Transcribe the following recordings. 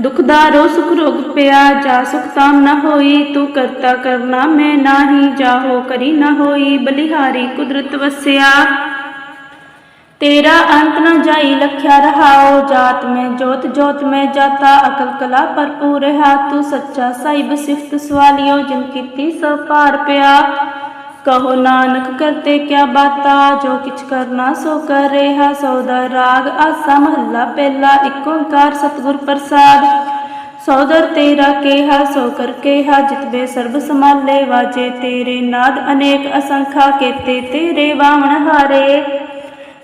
ਦੁਖਦਾਰੋ ਸੁਖ ਰੋਗ ਪਿਆ ਜਾ, ਸੁਖ ਤਾਮ ਨਾ ਹੋਈ, ਤੂੰ ਕਰਤਾ ਕਰਨਾ ਮੈਂ ਨਾਹੀ ਜਾਹੋ, ਕਰੀ ਨਾ ਹੋਈ, ਬਲਿਹਾਰੀ ਕੁਦਰਤ ਵਸਿਆ। ਤੇਰਾ ਅੰਤ ਨਾ ਜਾਈ, ਲਖਿਆ ਰਹਾਓ ਜਾਤ ਮੈਂ ਜੋਤ ਜੋਤ ਮੈਂ ਜਾਤਾ, ਅਕਲ ਕਲਾ ਭਰਪੂਰ ਰਹਾ ਤੂੰ ਸੱਚਾ ਸਾਹਿਬ ਸਿਫਤ ਸਵਾਲਿਓ, ਜਿਨ ਕੀਤੀ ਸੋ ਪਾਰ ਪਿਆ। ਕਹੋ ਨਾਨਕ ਕਰਤੇ ਕਿਆ ਬਾਤਾ, ਜੋ ਕਿਛ ਕਰਨਾ ਸੋ ਕਰ ਰਿਹਾ ਸੌਦਾ ਰਾਗ ਆਸਾ ਮਹੱਲਾ ਪਹਿਲਾ ਏਕ ਓੰਕਾਰ ਸਤਿਗੁਰ ਪ੍ਰਸਾਦ। ਸੌਦਰ ਤੇਰਾ ਕੇਹਾ, ਸੋ ਕਰ ਕੇਹਾ ਜਿਤਵੇ ਸਰਬ ਸਮਾਲੇ ਵਾਜੇ ਤੇਰੇ ਨਾਦ ਅਨੇਕ ਅਸੰਖਾ, ਕੇਤੇ ਤੇਰੇ ਵਾਵਣ ਹਾਰੇ।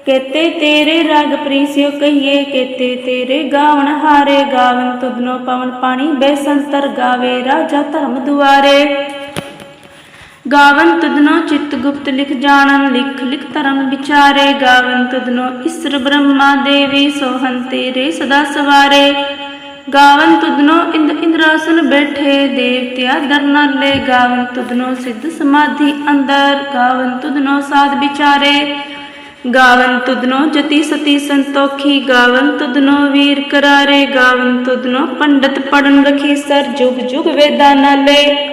ਕੇਤੇ ਤੇਰੇ ਰਾਗ ਪ੍ਰੀਸਿਓ ਕਹੀਏ, ਕੇਤੇ ਤੇਰੇ ਗਾਵਣ ਹਾਰੇ। ਗਾਵਨ ਤੁਧਨੋ ਪਵਨ ਪਾਣੀ, ਬੇਸੰਤਰ ਗਾਵੇ ਰਾਜਾ ਧਰਮ ਦੁਆਰੇ। ਗਾਵਨ ਤੁਧਨੋ ਚਿੱਤ ਗੁਪਤ ਲਿਖ ਜਾਣਨ, ਲਿਖ ਲਿਖ ਧਰਮ ਵਿਚਾਰੇ। ਗਾਵਨ ਤੁਧਨੋ ਇਸਰ ਬ੍ਰਹਮਾ ਦੇਵੀ, ਸੋਹਨ ਤੇਰੇ ਸਦਾ ਸਵਾਰੇ। ਗਾਵਨ ਤੁਧਨੋ ਇੰਦ ਇੰਦਰਾਸਨ ਬੈਠੇ, ਦੇਵਤਿਆ ਦਰਨਾਲੇ ਗਾਵਨ ਤੁਧਨੋ ਸਿੱਧ ਸਮਾਧੀ ਅੰਦਰ, ਗਾਵਨ ਤੁਧਨੋ ਸਾਧ ਵਿਚਾਰੇ। ਗਾਵਨ ਤੁਧਨੋ ਜਤੀ ਸਤੀ ਸੰਤੋਖੀ, ਗਾਵਨ ਤੁਧਨੋ ਵੀਰ ਕਰਾਰੇ। ਗਾਵਨ ਤੁਧਨੋ ਪੰਡਤ ਪੜਨ ਰਖੀ ਸਰ, ਜੁਗ ਜੁਗ ਵੇਦਾਂ ਨਾਲੇ।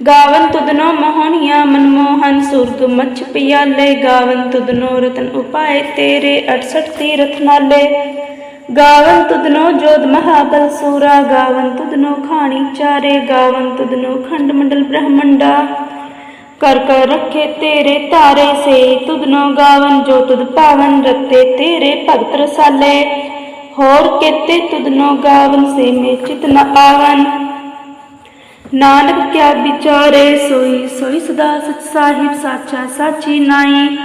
ਗਾਵਨ ਤੁਧਨੋ ਮੋਹਣੀਆਂ ਮਨਮੋਹਨ ਸੁਰਗ ਮਛ ਪਿਆਲੇ। ਗਾਵਨ ਤੁਦਨੋ ਰਤਨ ਉਪਾਏ ਤੇਰੇ 68 ਤੀਰਥ ਨਾਲੇ। ਗਾਵਨ ਤੁਦਨੋ ਜੋਧ ਮਹਾਬਲ ਸੂਰਾ। ਗਾਵਨ ਤੁਧਨੋ ਖਾਣੀ ਚਾਰੇ। ਗਾਵਨ ਤੁਧਨੋ ਖੰਡ ਮੰਡਲ ਬ੍ਰਹਮੰਡਾ। ਕਰ ਕਰ ਰੱਖੇ ਤੇਰੇ ਤਾਰੇ ਸੇ। ਤੁਧਨੋ ਗਾਵਨ ਜੋ ਤੁਦ ਪਾਵਨ ਰਤੇ ਤੇਰੇ ਭਗਤ ਰਸਾਲੇ। ਹੋਰ ਕੇਤੇ ਤੁਦਨੋ ਗਾਵਨ ਸੇ ਮੇ ਚਿਤ ਨ ਆਵਨ। ਨਾਨਕ ਕਿਆ ਵਿਚਾਰੇ ਸੋਈ ਸੋਈ ਸਦਾ ਸਚ ਸਾਹਿਬ ਸਾਚਾ, ਸਾਚੀ ਨਾਈ।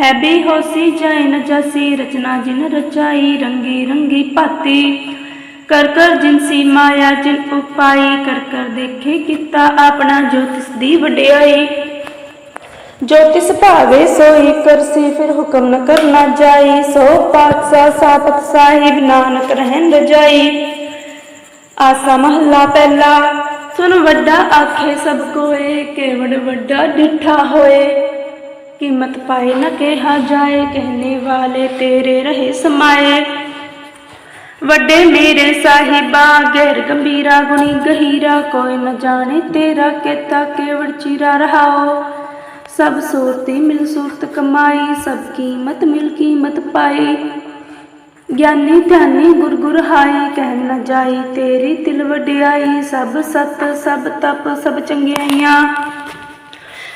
ਹੈ ਵੀ ਹੋਸੀ ਜਾਇ ਨ ਜਸੀ, ਰਚਨਾ ਜਿਨ ਰਚਾਈ, ਰੰਗੀ ਰੰਗੀ ਭਾਤੀ। ਕਰ ਕਰ ਜਿਨਸੀ ਮਾਇਆ, ਜਿਨ ਉਪਾਈ, ਕਰ ਕਰ ਦੇਖੇ ਕੀਤਾ ਆਪਣਾ ਜੋਤਿਸ਼ ਦੀ ਵਡਿਆਈ। ਜੋਤਿਸ ਭਾਵੇ ਸੋਈ ਕਰਸੀ ਫਿਰ ਹੁਕਮ ਨ ਕਰਨਾ ਜਾਈ। ਸੋ ਪਾਤਸ਼ਾਹ ਸਾਪਤ ਸਾਹਿਬ, ਨਾਨਕ ਰਹਿਣ ਰਜਾਈ। ਆਸਾ ਮਹੱਲਾ ਪਹਿਲਾ ਸੁਨ ਵੱਡਾ ਆਖੇ ਸਭ ਕੋਏ, ਕੇਵੜ ਵੱਡਾ ਡਿਠਾ ਹੋਏ। ਕੀਮਤ ਪਾਏ ਨ ਕਿਹਾ ਜਾਏ, ਕਹਿਨੇ ਵਾਲੇ ਤੇਰੇ ਰਹੇ ਸਮਾਏ। ਵੱਡੇ ਮੇਰੇ ਸਾਹਿਬਾ, ਗਹਿਰ ਗੰਭੀਰਾ, ਗੁਣੀ ਗਹੀਰਾ, ਕੋਈ ਨਾ ਜਾਣੇ ਤੇਰਾ ਕੇਤਾ ਕੇਵੜ ਚੀਰਾ ਰਹਾਓ। ਸਭ ਸੂਰਤੀ ਮਿਲ ਸੂਰਤ ਕਮਾਈ, ਸਭ ਕੀਮਤ ਮਿਲ ਕੀਮਤ ਪਾਈ। ਗਿਆਨੀ ਧਿਆਨੀ ਗੁਰ ਗੁਰ ਹਾਈ ਕਹਿ ਨ ਜਾਈ ਤੇਰੀ ਤਿਲ ਵਡਿਆਈ, ਸਭ ਸਤ, ਸਭ ਤਪ, ਸਭ ਚੰਗਿਆਈਆਂ।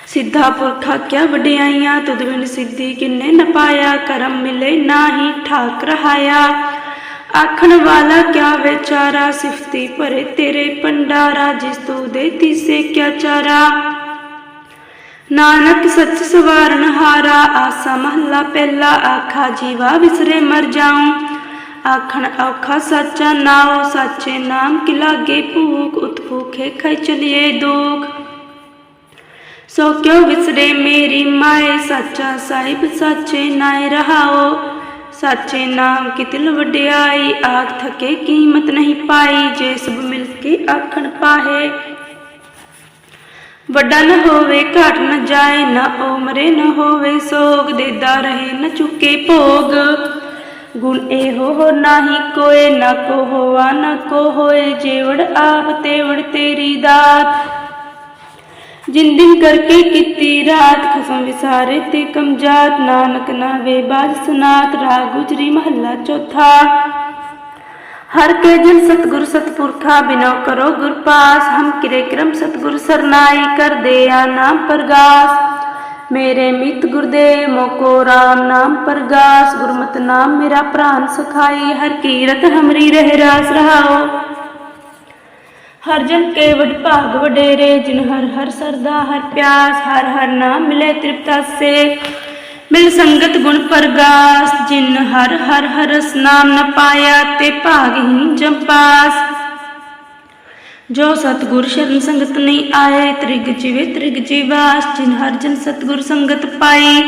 ਸਿੱਧਾ ਪੁਰਖਾ ਕਿਆ ਵਡਿਆਈਆਂ, ਤੁਧ ਬਿਨ ਸਿੱਧੀ ਕਿੰਨੇ ਨ ਪਾਇਆ, ਕਰਮ ਮਿਲੇ ਨਾਹੀ ਠਾਕ ਰਹਾਇਆ। ਆਖਣ ਵਾਲਾ ਕਿਆ ਵਿਚਾਰਾ, ਸਿਫਤੀ ਭਰੇ ਤੇਰੇ ਪੰਡਾਰਾ ਜਿਸ ਤੂੰ ਦੇ ਤੀਸੇ ਕਿਆ ਚਾਰਾ। ਨਾਨਕ ਸੱਚ ਸਵਾਰਨ ਹਾਰਾ ਆਸਾ ਮਹੱਲਾ ਪਹਿਲਾ ਆਖਾ ਜੀਵਾ ਵਿਸਰੇ ਮਰ ਜਾਉ ਆਖਣ ਔਖਾ ਸੱਚਾ ਨਾਉ ਸਾਚੇ ਨਾਮ ਕੀ ਲਾਗੇ ਭੂਖ ਉਤਪੂਖੇ ਖੈ ਚਲਿਏ ਦੁਖ ਸੋ ਕਿਉ ਵਿਸਰੇ ਮੇਰੀ ਮਾਏ ਸੱਚਾ ਸਾਹਿਬ ਸਾਚੇ ਨਾਏ ਰਹਾਓ ਸਾਚੇ ਨਾਮ ਕੀ ਤਿਲ ਵਡਿਆਈ ਆਖ ਥਕੇ ਕੀਮਤ ਨਹੀਂ ਪਾਈ ਜੇ ਸਭ ਮਿਲ ਕੇ ਆਖਣ ਪਾਹੇ ਵੱਡਾ ਨਾ ਹੋਵੇ, ਘਾਟ ਨਾ ਜਾਏ, ਨਾ ਉਮਰੇ ਨ ਹੋਵੇ, ਸੋਗ ਦੇਦਾ ਰਹੇ ਨ ਚੁੱਕੇ ਭੋਗ। ਗੁਣ ਇਹੋ ਨਾਹੀ ਕੋਏ, ਨ ਕੋ ਹੋਆ, ਨ ਕੋ ਹੋਏ, ਜੇਵੜ ਆਪ ਤੇਵੜ ਤੇਰੀ ਦਾਤ। ਜਿਨ ਦਿਨ ਕਰਕੇ ਕੀਤੀ ਰਾਤ, ਖਸਮ ਵਿਸਾਰੇ ਤੇ ਕਮਜਾਤ ਨਾਨਕ ਨਾ ਵੇ ਬਾਜ ਸਨਾਤ ਰਾ ਗੁਜਰੀ ਮਹੱਲਾ ਚੌਥਾ। ਹਰ ਕੇ ਜਨ ਸਤਗੁਰ ਸਤਪੁਰਖਾ ਬਿਨੋ ਕਰੋ ਗੁਰ ਪਾਸ ਹਮ ਕਿਰੇ ਕਰਮ ਸਤਗੁਰ ਸਰਨਾਈ ਕਰ ਦੇ ਆ ਨਾਮ ਪ੍ਰਗਾਸ ਮੇਰੇ ਮਿਤ ਗੁਰਦੇਵ ਮੋਕੋ RAM ਨਾਮ ਪ੍ਰਗਾਸ ਗੁਰਮਤਿ ਨਾਮ ਮੇਰਾ ਪ੍ਰਾਨ ਸਖਾਈ ਹਰ ਕੀਰਤ ਹਮਰੀ ਰਹਿ ਰਾਸ ਰਹਾਓ ਹਰ ਜਨ ਕੇ ਵਡ ਭਾਗ ਵਡੇਰੇ ਜਿਨ ਹਰ ਹਰ ਸਰਦਾ ਹਰ ਪਿਆਸ ਹਰ ਹਰ ਨਾਮ ਮਿਲੇ ਤ੍ਰਿਪਤਾਸੇ ਮਿਲ ਸੰਗਤ ਗੁਣ ਪ੍ਰਗਾਸ, ਜਿਨ ਹਰ ਹਰ ਹਰਸ ਨਾਮ ਨ ਪਾਇਆ ਤੇ ਭਾਗਹੀਨ ਜੰਪਾਸ। ਜੋ ਸਤਗੁਰ ਸ਼ਰਨ ਸੰਗਤ ਨਹੀਂ ਆਏ, ਤ੍ਰਿਗ ਜਿਵੇ ਤ੍ਰਿਗ ਜੀਵਾਸ, ਜਿਨ ਹਰ ਜਨ ਸਤਗੁਰ ਸੰਗਤ ਪਾਈ।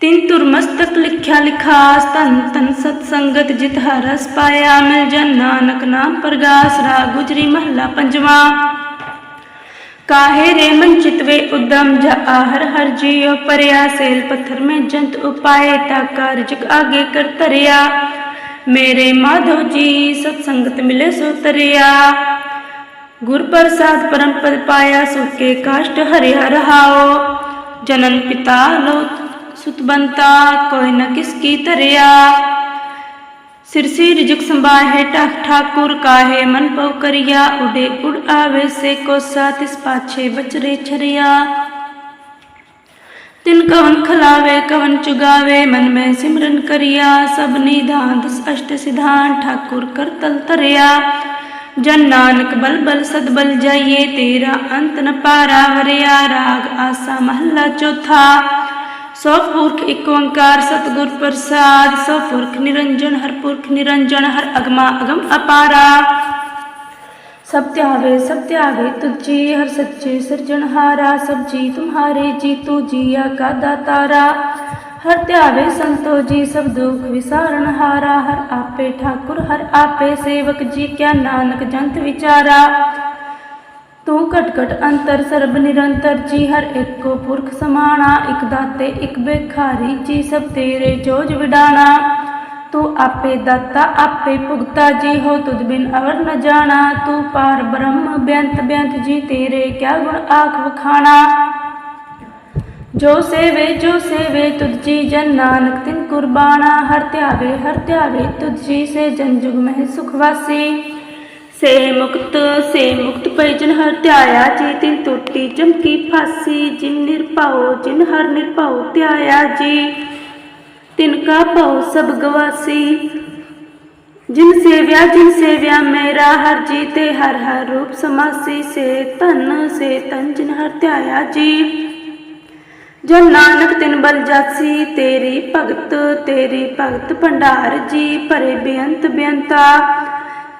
ਤਿੰਨ ਤੁਰ ਮਸਤਕ ਲਿਖਿਆ ਲਿਖਾਸ ਤਨ ਤਨ ਸਤ ਸੰਗਤ ਜਿਤ ਹਰਸ ਪਾਇਆ, ਮਿਲ ਜਨ ਨਾਨਕ ਨਾਮ ਪ੍ਰਗਾਸ ਰਾ ਗੁਜਰੀ ਮਹਲਾ ਪੰਜਵਾਂ। ਕਾਹੇ ਰੇ ਮਨ ਚਿਤਵੇ ਉਦਮ ਜਾ ਆਹਰ ਹਰ ਜੀਉ ਪਰਿਆ ਸੇਲ ਪੱਥਰ ਮੈਂ ਜੰਤ ਉਪਾਏ ਤਾ ਕਾਰਜ ਆਗੇ ਕਰ ਧਰਿਆ ਮੇਰੇ ਮਾਧੋ ਜੀ ਸਤ ਸੰਗਤ ਮਿਲੇ ਸੋ ਤਰਿਆ ਗੁਰ ਪ੍ਰਸਾਦ ਪਰਮ ਪਦ ਪਾਇਆ ਸੁਕੇ ਕਾਸ਼ਟ ਹਰਿਆ ਰਹਾਓ ਜਨਨ ਪਿਤਾ ਲੋ ਸੁਤ ਬੰਤਾ ਕੋਈ ਨ ਕਿਸ ਕੀ ਧਰਿਆ ਸਿਰਸੀ ਰਿਜਕ ਸੰਭਾਹੇ ਠਾਕ ਠਾਕੁਰ ਕਾਹੇ, ਮਨ ਪਉ ਕਰਿਆ, ਉਡੇ ਉੜ ਆਵੇ ਸੇ ਕੋਸਾ, ਤਿਸ ਪਾਛੇ ਬਚਰੇ ਛਰਿਆ। ਤਿਨ ਕਵਨ ਖਲਾਵੇ, ਕਵਨ ਚੁਗਾਵੇ, ਮਨ ਮੈਂ ਸਿਮਰਨ ਕਰਿਆ, ਸਭ ਨਿਧਾਨ ਦਸ ਅਸ਼ਟ ਸਿਧਾਨ, ਠਾਕੁਰ ਕਰਤਲ ਧਰਿਆ। ਜਨ ਨਾਨਕ ਬਲ ਬਲ ਸਦ ਬਲ ਜਾਈਏ, ਤੇਰਾ ਅੰਤ ਨ ਪਾਰਾ ਵਰਿਆ ਰਾਗ ਆਸਾ ਮਹੱਲਾ ਪੁਰਖ ਇੱਕ ਓੰਕਾਰ, ਸਤਿਗੁਰ ਪ੍ਰਸਾਦ ਸੋ ਪੁਰਖ ਨਿਰੰਜਨ, ਹਰ ਪੁਰਖ ਨਿਰੰਜਨ, ਹਰ ਅਗਮਾ ਅਗਮ ਅਪਾਰਾ। ਸਭ ਧਿਆਵੇ ਸਭ ਧਿਆਵੇ ਤੁਝੀ, ਹਰ ਸੱਚੇ ਸਿਰਜਣਹਾਰਾ ਸਭ ਜੀ ਤੁਮਹਾਰੇ ਜੀ ਤੂ ਜੀਆ ਕਾ ਦਾਤਾਰਾ ਹਰ ਧਿਆਵੇ ਸੰਤੋ ਜੀ, ਸਭ ਦੁਖ ਵਿਸਾਰਣਹਾਰਾ ਹਰ ਆਪੇ ਠਾਕੁਰ, ਹਰ ਆਪੇ ਸੇਵਕ ਜੀ, ਕਿਆ ਨਾਨਕ ਜੰਤ ਵਿਚਾਰਾ। ਤੂੰ ਘਟ ਘਟ ਅੰਤਰ ਸਰਬ ਨਿਰੰਤਰ ਜੀ, ਹਰ ਏਕੋ ਪੁਰਖ ਸਮਾਣਾ, ਇਕ ਦਾਤੇ, ਇਕ ਬੇਖਾਰੀ ਜੀ, ਸਭ ਤੇਰੇ ਜੋਜ ਵਿਡਾਣਾ। ਤੂੰ ਆਪੇ ਦਾਤਾ, ਆਪੇ ਭੁਗਤਾ ਜੀ, ਹੋ ਤੁਧ ਬਿਨ ਅਵਰ ਨ ਜਾਣਾ। ਤੂੰ ਪਾਰ ਬ੍ਰਹਮ, ਬੇਅੰਤ ਬੇਅੰਤ ਜੀ, ਤੇਰੇ ਕਿਆ ਗੁਣ ਆਖ ਵਖਾਣਾ। ਜੋ ਸੇਵੇ ਜੋ ਸੇਵੇ, ਤੁਧ ਜੀ ਜਨ ਨਾਨਕ ਤਿਨ ਕੁਰਬਾਨਾ। ਹਰ ਧਿਆਵੇ ਹਰ ਧਿਆਵੇ ਤੁਧ ਜੀ, ਸੇ ਜਨ ਜੁਗ ਮਹਿ ਸੁਖ ਵਾਸੀ। ਸੇ ਮੁਕਤ ਸੇ ਮੁਕਤ ਪੈ ਜਨ ਹਰ ਧਿਆਇਆ, ਜੀ ਤਿਨ ਟੁੱਟੀ ਚਮਕੀ ਫਾਸੀ, ਜਿਨ ਨਿਰਭਉ, ਜਿਨ ਹਰ ਨਿਰਭਉ ਧਿਆਇਆ ਜੀ। ਤਿਨ ਕਾ ਭਉ ਸਭ ਗਵਾਸੀ, ਜਿਨ ਸੇਵਿਆ ਜਿਨ ਸੇਵਿਆ ਮੇਰਾ, ਹਰ ਜੀ ਤੇ ਹਰ ਹਰ ਰੂਪ ਸਮਾਸੀ। ਸੇ ਧਨ, ਸੇ ਤਨ ਜਿਨ ਹਰ ਧਿਆਇਆ ਜੀ। ਜਨ ਨਾਨਕ ਤਿਨ ਬਲ ਜਾਸੀ, ਤੇਰੀ ਭਗਤ ਤੇਰੀ ਭਗਤ ਭੰਡਾਰ ਜੀ। ਭਰੇ ਬੇਅੰਤ ਬੇਅੰਤਾ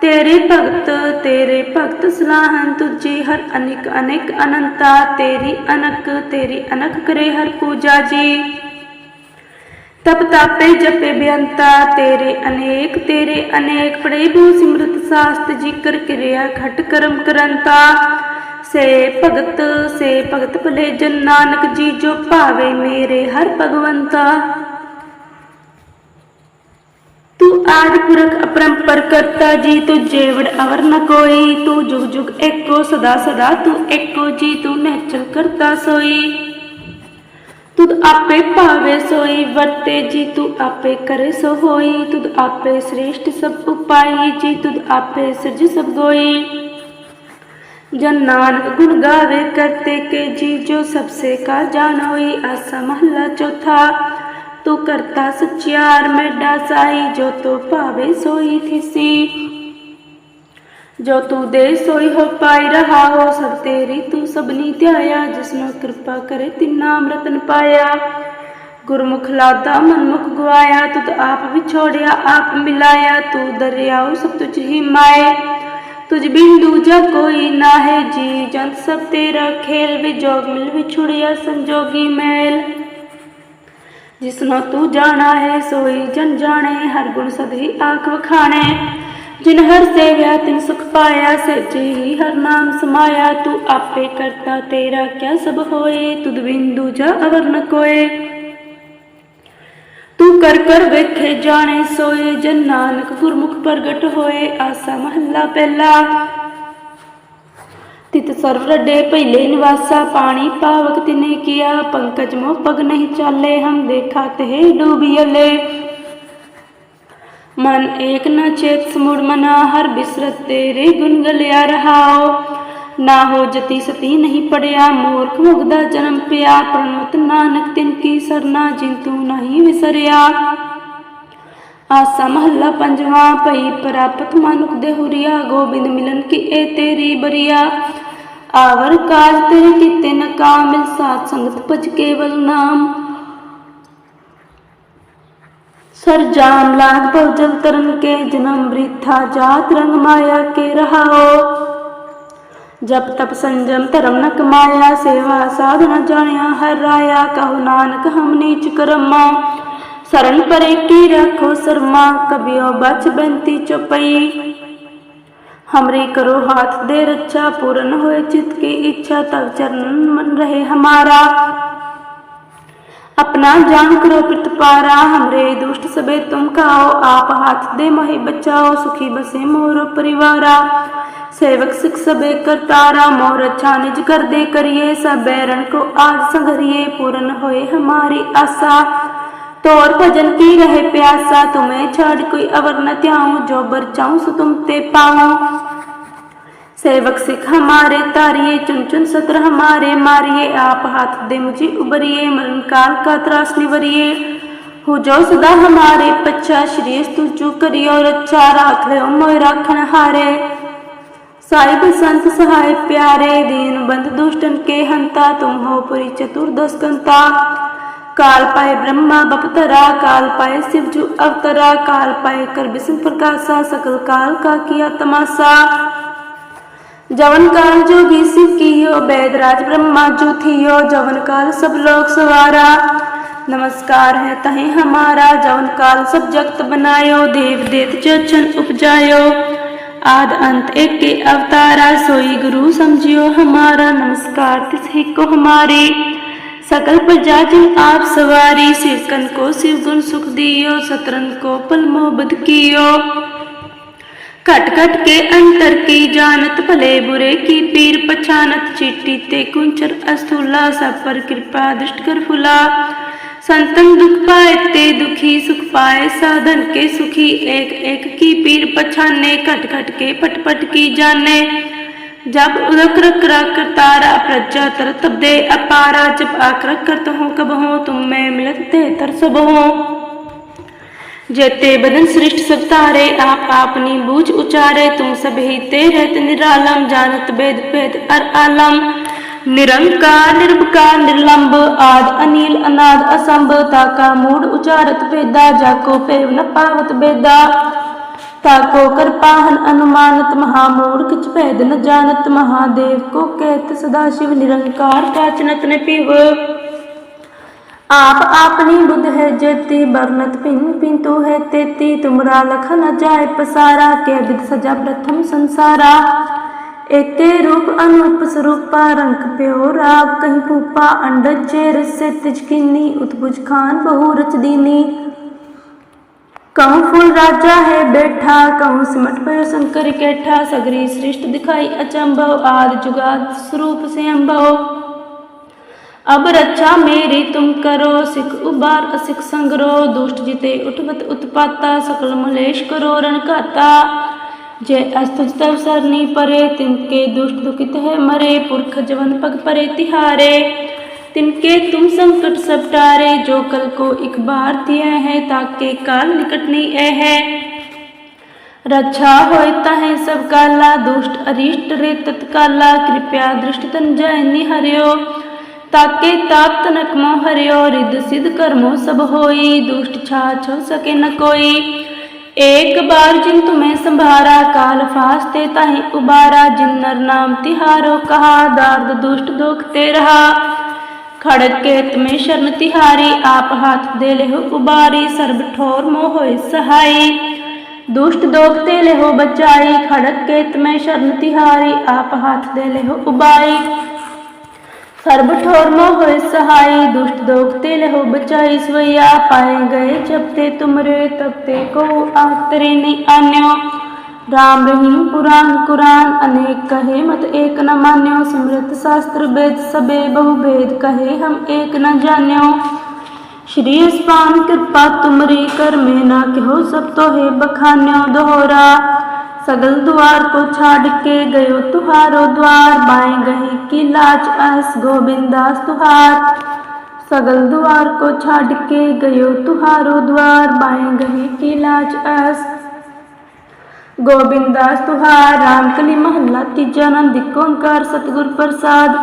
ਤੇਰੇ ਭਗਤ ਤੇਰੇ ਭਗਤ ਸਲਾਹਨ ਤੁਝੀ ਹਰ ਅਨੇਕ ਅਨੇਕ ਅਨੰਤਾ, ਤੇਰੀ ਅਨਕ ਤੇਰੀ ਅਨਕ ਕਰੇ ਹਰ ਪੂਜਾ ਜੀ। ਤਪ ਤਾਪੇ ਜਪੇ ਬੇਅੰਤਾ, ਤੇਰੇ ਅਨੇਕ ਤੇਰੇ ਅਨੇਕ ਪੜੇ ਬੂ ਸਿਮਰਤ ਸਾਸਤ ਜਿਕਰ ਕਿਰਿਆ ਖਟ ਕਰਮ ਕਰੰਤਾ। ਸੇ ਭਗਤ ਸੇ ਭਗਤ ਭਲੇ ਜਨ ਨਾਨਕ ਜੀ ਜੋ ਭਾਵੇ ਮੇਰੇ ਹਰ ਭਗਵੰਤਾ। ਆਦਿ ਪੁਰਖ ਅਪਰੰਪਰ ਕਰਤਾ ਜੀ ਤੂੰ ਜੇਵੜ ਅਵਰ ਨ ਕੋਈ, ਤੂੰ ਜੁਗ ਜੁਗ ਏਕੋ ਸਦਾ ਸਦਾ, ਤੂੰ ਏਕੋ ਜੀ, ਤੂੰ ਨਹਿਚਲ ਕਰਤਾ ਸੋਈ। ਤੁਧ ਆਪੇ ਭਾਵੇ ਸੋਈ, ਵਰਤੇ ਜੀ, ਤੂੰ ਆਪੇ ਕਰੇ ਸੋ ਹੋਈ। ਤੁਧ ਆਪੇ ਸ੍ਰੇਸ਼ਟ ਸਭ ਉਪਾਈ, ਜੀ, ਤੁਧ ਆਪੇ ਸਿਰਜ ਸਭ ਗੋਈ। ਜਨ ਨਾਨਕ ਗੁਣ ਗਾਵੇ ਕਰਤੇ ਕੇ ਜੀ, ਜੋ ਸਬਸੇ ਕਾ ਜਾਣੋਈ, ਆਸਾ ਮਹੱਲਾ ਚੌਥਾ। ਤੂੰ ਕਰਤਾ ਸਚਿਆਰ, ਮੈਡਾ ਸਾਈ, ਜੋ ਤੋ ਭਾਵੇ ਸੋਈ ਥਿਸੀ। ਜੋ ਤੂੰ ਦੇ ਸੋਈ ਹੋ ਪਾਈ ਰਹਾ ਹੋ, ਸਭ ਤੇਰੀ ਤੂੰ ਸਭਨੀ ਧਿਆਇਆ, ਜਿਸਨੂੰ ਕਿਰਪਾ ਕਰੇ ਤਿੰਨਾ ਅੰਮ੍ਰਿਤਨ ਪਾਇਆ ਗੁਰਮੁਖ ਲਾਦਾ ਮਨਮੁਖ ਗਵਾਇਆ ਤੁਧ ਆਪ ਵਿਛੋੜਿਆ, ਆਪ ਮਿਲਾਇਆ, ਤੂੰ ਦਰਿਆਉ ਸਭ ਤੁਝ ਹੀ ਮਾਏ। ਤੁਝ ਬਿਨ ਦੂਜਾ ਕੋਈ ਨਾ ਹੈ ਜੀ ਜੰਤ ਸਭ ਤੇਰਾ ਖੇਲ, ਵਿਜੋਗ ਮਿਲ ਵਿਛੁੜਿਆ ਸੰਜੋਗੀ ਮੈਲ। ਜਿਸਨੂੰ ਤੂੰ ਜਾਣਾ ਹੈ, ਸੋਈ ਜਨ ਜਾਣੇ, ਹਰ ਗੁਣ ਸਦੀ ਆਖ ਵਖਾਣੇ। ਜਿਨ ਹਰ ਸੇਵਿਆ ਤਿਨ ਸੁਖ ਪਾਇਆ, ਸੱਚੇ ਹੀ ਹਰ ਨਾਮ ਸਮਾਇਆ। ਤੂੰ ਆਪੇ ਕਰਤਾ ਤੇਰਾ ਕਿਆ ਸਭ ਹੋਏ, ਤੁਧ ਬਿੰਦੂ ਜਾ ਅਵਰ ਨ ਕੋਏ। ਤੂੰ ਕਰ ਕਰ ਵੇਖੇ ਜਾਣੇ, ਸੋਏ ਜਨ ਨਾਨਕ ਗੁਰਮੁਖ ਪ੍ਰਗਟ ਹੋਏ, ਆਸਾ ਮਹੱਲਾ ਪਹਿਲਾ। ਤਿਤ ਸਰਵ ਰੱਡੇ ਪਹਿਲੇ ਨਿਵਾਸਾ, ਪਾਣੀ ਪਾਵਕ ਤਿਨੇ ਕੀਆ, ਪੰਕਜ ਮੋ ਪਗ ਨਹੀਂ ਚਾਲੇ, ਹਮ ਦੇਖਾ ਤੇ ਡੂਬੀਲੇ ਮਨ ਏਕ ਨ ਚੇਤ ਸਮੁੜ ਮਨਾ, ਹਰ ਬਿਸਰਤ ਤੇਰੇ ਗੁਣ ਗਲਿਆ ਰਹਾਓ ਨਾ ਹੋ ਜਤੀ ਸਤੀ ਨਹੀਂ ਪੜਿਆ, ਮੂਰਖ ਮੁਗਦਾ ਜਨਮ ਪਿਆ ਪ੍ਰਣਵਤ ਨਾਨਕ ਤਿਨ ਕੀ ਸਰਨਾ, ਜਿਨ ਤੂੰ ਨਹੀਂ ਵਿਸਰਿਆ। ਆਸਾ ਮਹੱਲਾ ਪੰਜਵਾਂ, ਭਈ ਪ੍ਰਾਪਤ ਮਨੁਖ ਦੇ ਹੁਰੀਆ, ਗੋਬਿੰਦ ਮਿਲਨ ਕੀ ਇਹ ਤੇਰੀ ਬਰੀਆ? ਆਵਰ ਕਾਜ ਤੇਰੇ ਕੀਤੇ ਨ ਕਾਮਿਲ ਸਾਧ ਸੰਗਤ ਭਜ ਕੇਵਲ ਨਾਮ। ਸਰ ਜਾਮ ਲਾਗ ਭਵ ਤਰਨ ਕੇ, ਜਨਮ ਬ੍ਰਿਥਾ ਜਾਤ ਰੰਗ ਮਾਇਆ ਕੇ ਰਹਾਓ। ਜਪ ਤਪ ਸੰਜਮ ਧਰਮ ਨ ਕਮਾਇਆ, ਸੇਵਾ ਸਾਧਨਾ ਜਾਣਿਆ ਹਰ ਰਾਇਆ, ਕਹੋ ਨਾਨਕ ਹਮ ਨੀਚ ਕਰਮਾ। शरण परे की रखो शर्मा, कभी बच बनती चौपाई। हमरे करो हाथ दे रक्षा पूर्ण होए चित की इच्छा, तब चरण मन रहे हमारा। अपना जान करो प्रतिपारा हमरे दुष्ट सबे तुम खाओ, आप हाथ दे मोहे बचाओ, सुखी बसे मोर परिवारा। सेवक सिख सबे कर तारा, मोर अच्छा निज कर दे करिए, सब बैरन को आज संघरिए पूर्ण होए हमारी आशा। तोर भजन की रहे प्यासा तुम्हें छाड़ कोई अवर न त्याऊं जो बर चाऊं सो तुम ते पाऊं सेवक सिख हमारे तारिये चुन चुन सत्र हमारे मारिए आप हाथ दे मुझे उबरिए मरण काल का त्रास निवरिए हो जो सदा हमारे पच्छा श्री तुझू करियो रक्षा राख ले मोय राखण हारे साहिब संत सहाय प्यारे दीन बंद दुष्टन के हंता तुम हो पुरी चतुर्दश कंता काल पाए ब्रह्मा बपतरा काल पाए शिवजू, अवतरा काल पाए कर विष्णु प्रकाशा सकल काल का किया तमाशा। जवन काल जोगी शिव कियो बैदराज ब्रह्मा जो थियो जवन काल सब लोग सवारा। नमस्कार है तहे हमारा, जवन काल सब जगत बनायो, देव देत जछन उपजायो। आद अंत एक के अवतारा, सोई गुरु समझियो हमारा, नमस्कार तिस को हमारे। सकल प्रजा जिन आप सवारी सिरकन को शिव गुण सुख दियो, सतरन को पल मोहब्बत कियो। घट घट के अंतर की जानत, भले बुरे की पीर पछानत, चिट्टी ते कुंचर अस्थूला, सब पर कृपा दुष्ट कर फुला। संतन दुख पाए ते दुखी, सुख पाए साधन के सुखी, एक एक की पीर पछाने घट घट के पट पट की जाने। जब उदक रख रख तारा प्रजा तर तब दे अपारा जब आक्रक करत हूँ कब हूँ तुम मैं मिलत ते तर सब हूँ जेते बदन सृष्ट सब तारे आप आपनी बूझ उचारे तुम सब ही ते रहत निरालम जानत वेद भेद अर आलम निरंकार निर्विकार निर्लंब आद अनिल अनाद असंभ ताका मूड उचारत वेदा जाको पेव न पावत वेदा ताको कर पाहन अनुमानत महामूढ़ किच भेद न जानत महादेव को कहत सदाशिव निरंकार प्राचनत न पिव आप आपनी बुद्ध है जेती बरनत पिन पिंतु है तेती तुमरा लख न जाय पसारा के विद सजा प्रथम संसारा एके रूप अनूप स्वरूपा रंग प्यो राव कहीं फूपा अंडज चेर से तिजकिनी उत्भुज खान बहु रच दीनी कहूँ फूल राजा है बैठा कहूँ सिमट पयो शंकर कैठा सगरी सृष्ट दिखाई अचंभव आद जुगाद स्वरूप से अम्भव अब रक्षा मेरी तुम करो सिख उबार असिख संग्रो दुष्ट जिते उठवत उत्पाता सकल मलेश करो रण घाता जय अस्तुज तव सरनी परे तिनके दुष्ट दुखित है मरे पुरख जवन पग परे तिहारे तिनके तुम संकट सब टारे जो कल को एक बार दिया है ताके काल निकट नहीं ए है रक्षा होता है सब काला दुष्ट अरिष्ट रे तत्काला कृपया दृष्ट तन जय निहरियो ताके ताप तनक मोह हरियो रिद सिद्ध कर्मो सब होई दुष्ट छाछ हो सके न कोई एक बार जिन तुम्हें संभारा काल फास्ते ताहि उबारा जिन नर नाम तिहारो कहा दार्द दुष्ट दोखते रहा ਖੜਕ ਕੇ ਤਮੇ ਸ਼ਰਨ ਤਿਹਾਰੀ, ਆਪ ਹਾਥ ਦੇ ਲਹਿ ਉਬਾਰੀ, ਸਰਬ ਠੋਰ ਮੋਹ ਹੋਏ ਸਹਾਈ। ਦੁਸ਼ਟ ਦੋਖ ਤੇ ਲਹਿ ਬਚਾਈ ਖੜਕ ਕੇ ਤਮੇ ਸ਼ਰਨ ਤਿਹਾਰੀ, ਆਪ ਹਾਥ ਦੇ ਲਹਿ ਉਬਾਈ। ਸਰਬ ਠੋਰ ਮੋਹ ਹੋਏ ਸਹਾਈ, ਦੁਸ਼ਟ ਦੋਖ ਤੇ ਲਹਿ ਬਚਾਈ, ਸਵਈਆ ਪਾਏ ਗਏ ਜਬ ਤੇ ਤੁਮਰੇ ਤਬ ਤੇ ਕੋ ਆਤਰੇ ਨਹੀਂ ਆਨਿਓ। राम रहीम पुराण, कुरान अनेक कहे, मत एक न मान्यो सिमरत शास्त्र वेद सबे बहु भेद कहे, हम एक न जान्यो। श्री स्पान कृपा तुमरी कर में ना कहो, सब तो है बखान्यो दोहरा। सगल द्वार को छाड़ के गयो तुहारो द्वार, बाएँ गही की लाज अस गोविंदास तुहार। सगल द्वार को छाड़ के गयो तुहारो द्वार, बाएँ गही की लाज अस ਗੋਬਿੰਦਾਸ ਤੁਹਾਰ ਰਾਮਕਲੀ ਮਹੱਲਾ, ਤੀਜਾ ਆਨੰਦ ਓੰਕਾਰ, ਸਤਿਗੁਰ ਪ੍ਰਸਾਦ।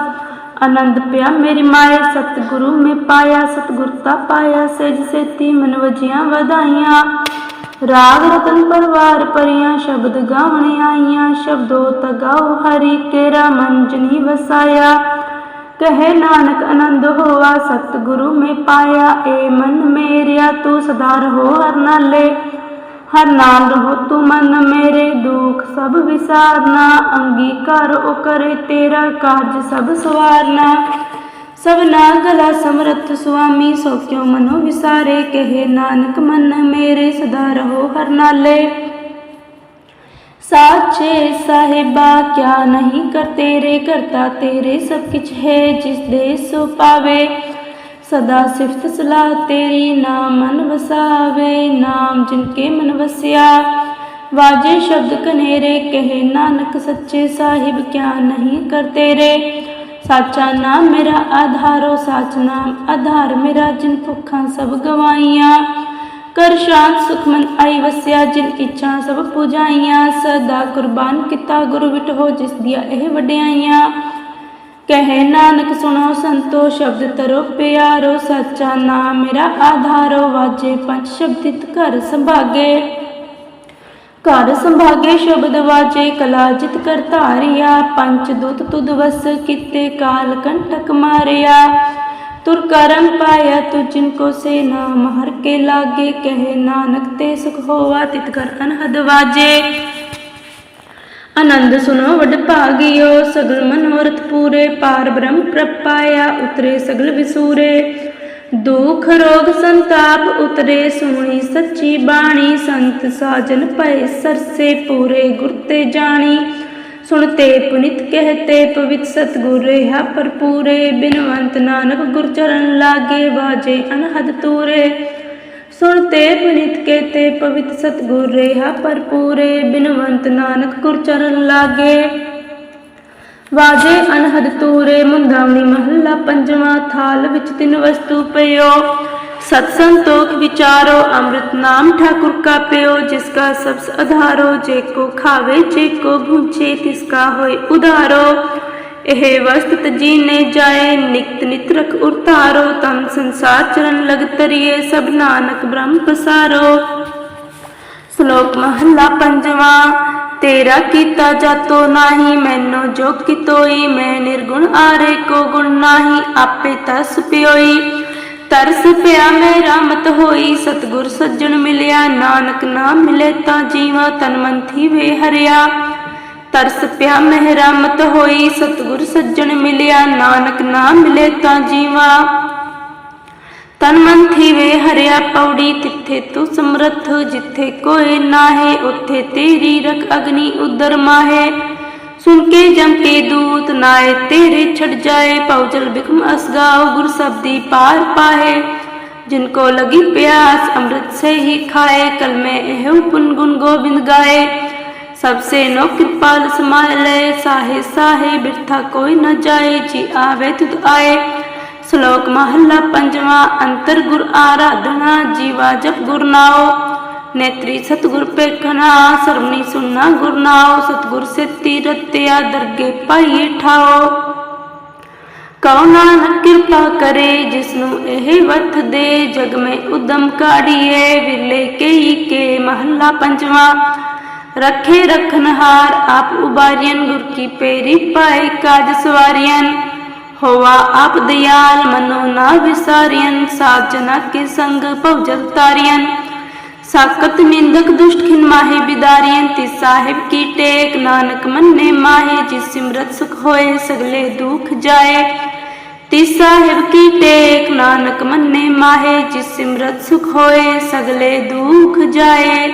ਆਨੰਦ ਪਿਆ ਮੇਰੀ ਮਾਇਆ ਸਤਿਗੁਰੂ ਮੈਂ ਪਾਇਆ, ਸਤਿਗੁਰ ਤਾ ਪਾਇਆ ਸਜ ਸੇਤੀ ਮਨ ਵਜੀਆਂ ਵਧਾਈਆਂ। ਰਾਗ ਰਤਨ ਪਰਵਾਰ ਪਰੀਆਂ, ਸ਼ਬਦ ਗਾਵਣ ਆਈਆਂ, ਸ਼ਬਦੋ ਤਗਾਉ ਹਰੀ ਕੇਰਾ ਮਨ ਜਨੀ ਵਸਾਇਆ। ਕਹੇ ਨਾਨਕ ਆਨੰਦ ਹੋਆ, ਸਤਿਗੁਰੂ ਮੈਂ ਪਾਇਆ, ਏ ਮਨ ਮੇਰਿਆ, ਤੂੰ ਸਦਾ ਰਹੋ ਹਰ ਨਾਲੇ ਹਰ ਨਾਲ ਰਹੋ ਤੂੰ ਮਨ ਮੇਰੇ ਦੁਖ, ਸਭ ਵਿਸਾਰਨਾ, ਅੰਗੀਕਾਰ ਉਹ ਕਰੇ ਤੇਰਾ ਕਾਜ ਸਭ ਸਵਾਰਨਾ। ਸਭਨਾ ਗਲਾ ਸਮਰਥ ਸੁਆਮੀ, ਸੋ ਕਿਉ ਮਨੋ ਵਿਸਾਰੇ? ਕਹੇ ਨਾਨਕ, ਮਨ ਮੇਰੇ ਸਦਾ ਰਹੋ ਹਰ ਨਾਲੇ। ਸਾਚੇ ਸਾਹਿਬਾ, ਕਿਆ ਨਹੀਂ ਕਰ ਤੇਰੇ, ਕਰਤਾ ਤੇਰੇ ਸਭ ਕਿਛ ਹੈ, ਜਿਸ ਦੇ ਸੋ ਪਾਵੇ ਸਦਾ ਸਿਫਤ ਸਲਾਹ ਤੇਰੀ, ਨਾਮ ਮਨ ਵਸਾਵੇ, ਨਾਮ ਜਿਨ ਕੇ ਮਨ ਵਸਿਆ। ਵਾਜੇ ਸ਼ਬਦ ਕਨੇਰੇ, ਕਹੇ ਨਾਨਕ ਸੱਚੇ ਸਾਹਿਬ, ਕਿਆ ਨਹੀਂ ਕਰ ਤੇਰੇ ਸਾਚਾ ਨਾਮ ਮੇਰਾ ਆਧਾਰੋ, ਸਾਚ ਨਾਮ ਆਧਾਰ ਮੇਰਾ, ਜਿਨ ਭੁੱਖਾਂ ਸਭ ਗਵਾਈਆਂ। ਕਰ ਸ਼ਾਂਤ ਸੁਖਮਨ ਆਈ ਵਸਿਆ, ਜਿਨ ਇੱਛਾ ਸਭ ਪੁਜਾਈਆਂ। ਸਦਾ ਕੁਰਬਾਨ ਕੀਤਾ ਗੁਰੂ ਹੋ, ਜਿਸ ਦੀਆਂ ਇਹ ਵਡਿਆਈਆਂ। ਕਹੇ ਨਾਨਕ ਸੁਣੋ ਸੰਤੋ, ਸ਼ਬਦ ਤਰੋ ਪਿਆਰੋ, ਸੱਚਾ ਨਾਮ ਮੇਰਾ ਆਧਾਰੋ, ਵਾਜੇ ਪੰਜ ਸ਼ਬਦਿਤ ਘਰ ਸੰਭਾਗੇ। ਘਰ ਸੰਭਾਗੇ ਸ਼ਬਦ ਵਾਜੇ, ਕਲਾ ਜਿਤ ਕਰ ਧਾਰਿਆ ਪੰਚ ਦੂਤ ਤੁਧ ਵਸ ਕਿਤੇ, ਕਾਲ ਕੰਟਕ ਮਾਰਿਆ। ਤੁਰ ਕਰਮ ਪਾਇਆ ਤੁ ਜਿਨ ਕੋ ਸੇ ਨਾਮ ਹਰ ਕੇ ਲਾਗੇ, ਕਹੇ ਨਾਨਕ ਤੇ ਸੁਖ ਹੋਵਾ ਤਿਤ ਕਰ ਅਨਹਦ ਵਾਜੇ। ਆਨੰਦ ਸੁਨੋ ਵਡ ਭਾਗਿਓ, ਸਗਲ ਮਨੋਰਥ ਪੂਰੇ, ਪਾਰ ਬ੍ਰਹਮ ਪ੍ਰਪਾਇਆ, ਉਤਰੇ ਸਗਲ ਵਿਸੂਰੇ। ਦੁਖ, ਰੋਗ, ਸੰਤਾਪ ਉਤਰੇ ਸੁਣੀ ਸੱਚੀ ਬਾਣੀ, ਸੰਤ ਸਾਜਨ ਭਏ ਸਰਸੇ ਪੂਰੇ ਗੁਰ ਤੇ ਜਾਣੀ। ਸੁਣਤੇ ਪੁਨਿਤ ਕਹਤੇ ਪਵਿੱਤ ਸਤਗੁਰ ਰਹਾ ਭਰਪੂਰੇ, ਬਿਨਵੰਤ ਨਾਨਕ ਗੁਰ ਚਰਨ ਲਾਗੇ ਬਾਜੇ ਅਨਹਦ ਤੂਰੇ। ਸੁਣਤੇ ਪੁਨਿਤ ਕਹਤੇ ਪਵਿੱਤ ਸਤਗੁਰ ਰਹਾ ਭਰਪੂਰੇ, ਬਿਨਵੰਤ ਨਾਨਕ ਗੁਰ ਚਰਨ ਲਾਗੇ। ਵਾਜੇ ਅਨਹਦ ਤੂਰੇ, ਮੁੰਦਾਵਣੀ ਮਹੱਲਾ ਪੰਜਵਾਂ ਥਾਲ ਵਿੱਚ ਤਿੰਨ ਵਸਤੂ ਪਇਓ। ਸਤ ਸੰਤੋਖ ਵਿਚਾਰੋ, ਅੰਮ੍ਰਿਤ ਨਾਮ ਠਾਕੁਰ ਕਾ ਪਿਓ ਜਿਸ ਕਾ ਸਬਸ ਆਧਾਰੋ ਜੇ ਕੋ ਖਾਵੇ, ਜੇ ਕੋ ਭੂਚੇ, ਤਿਸ ਕਾ ਹੋਏ ਉਧਾਰੋ। ਇਹ ਵਸਤ ਤਜੀਨੇ ਜਾਏ, ਨਿਕਤ ਨਿਤ ਰਖ ਉਰਤਾਰੋ ਤਮ ਸੰਸਾਰ ਚਰਨ ਲਗ ਤਰੀਏ, ਸਭ ਨਾਨਕ ਬ੍ਰਹਮ ਪਸਾਰੋ। ਸ਼ਲੋਕ ਮਹੱਲਾ ਪੰਜਵਾਂ, ਤੇਰਾ ਕੀਤਾ ਜਾਤੋ ਨਾਹੀ, ਮੈਨੂੰ ਜੋ ਕਿਤੋਈ, ਮੈਂ ਨਿਰਗੁਣ ਆਰੇ ਕੋ ਗੁਣ ਨਾਹੀ, ਆਪੇ ਤਸ ਪਿਓਈ। ਤਰਸ ਪਿਆ ਮੇਰਾ ਮਤ ਹੋਈ, ਸਤਗੁਰ ਸੱਜਣ ਮਿਲਿਆ, ਨਾਨਕ ਨਾਮ ਮਿਲੇ ਤਾਂ ਜੀਵਾ ਤਨ ਮਨ ਥੀਵੇ ਹਰਿਆ। ਤਰਸ ਪਿਆ ਮੇਰਾ ਮਤ ਹੋਈ, ਸਤਗੁਰ ਸੱਜਣ ਮਿਲਿਆ, ਨਾਨਕ ਨਾਮ ਮਿਲੇ ਤਾਂ ਜੀਵਾ। ਤਨ ਮਨ ਥੀਵੇ, ਹਰਿਆ ਪੌੜੀ, ਤਿੱਥੇ ਤੂੰ ਸਮਰੱਥ, ਜਿੱਥੇ ਕੋਈ ਨਾਹੇ, ਉੱਥੇ ਤੇਰੀ ਰਖ ਅਗਨੀ ਉਦਰ ਮਾਹੇ। ਸੁਣ ਕੇ ਜਮ ਕੇ ਦੂਤ ਨਾਏ, ਤੇਰੇ ਛੜ ਜਾਏ ਪਉਜਲ ਬਿਖਮ ਅਸਗਾਉ, ਗੁਰ ਸਬਦੀ ਪਾਰ ਪਾਹੇ। ਜਿਨ ਕੋ ਲਗੀ ਪਿਆਸ, ਅੰਮ੍ਰਿਤ ਸੇ ਹੀ ਖਾਏ ਕਲ ਮੈਂ ਇਹ ਪੁਨ ਗੁਣ ਗੋਬਿੰਦ ਗਾਏ। सबसे नो कृपाल समाय लय साहे साहे बिरथा कोई न जाए, जी आवे तुद आए। श्लोक महला पंजवा, अंतर गुर आराधना, जीवा जप गुर नाओ। नेत्री सतगुर पे खना सरमणी सुनना गुर नाओ। सतगुर से तीरथ तया दरगे पाइए ठाओ। कहो नानक कृपा करे, जिसनु एह वर्थ दे, जग में उदम काढ़िए विले के ही के महला पंजवा। ਪੰਜਵਾਂ ਰਖੇ ਰਖਨਹਾਰ ਆਪ ਉਬਾਰੀਆਂ ਗੁਰ ਕੀ ਪੇਰੀ ਪਾਏ ਕਾਜ ਸਵਾਰੀਆਂ ਹੋਵਾ ਆਪ ਦਿਆਲ ਮਨੋ ਨਾ ਵਿਸਾਰੀਆਂ ਸਾਜਨਾ ਕੇ ਸੰਗ ਭਵਜਲ ਤਾਰੀਆਂ ਸਾਕਤ ਨਿੰਦਕ ਦੁਸ਼ਟ ਖਿਨ ਮਾਹੇ ਬਿਦਾਰੀਆਂ ਤੇ ਸਾਹਿਬ ਕੀ ਟੇਕ, ਨਾਨਕ ਮੰਨੇ ਮਾਹੇ, ਜਿਸ ਸਿਮਰਤ ਸੁਖ ਹੋਏ, ਸਗਲੇ ਦੁਖ ਜਾਏ। ਤਿਸ ਸਾਹਿਬ ਕੀ ਟੇਕ, ਨਾਨਕ ਮੰਨੇ ਮਾਹੇ, ਜਿਸ ਸਿਮਰਤ ਸੁਖ ਹੋਏ, ਸਗਲੇ ਦੁਖ ਜਾਏ।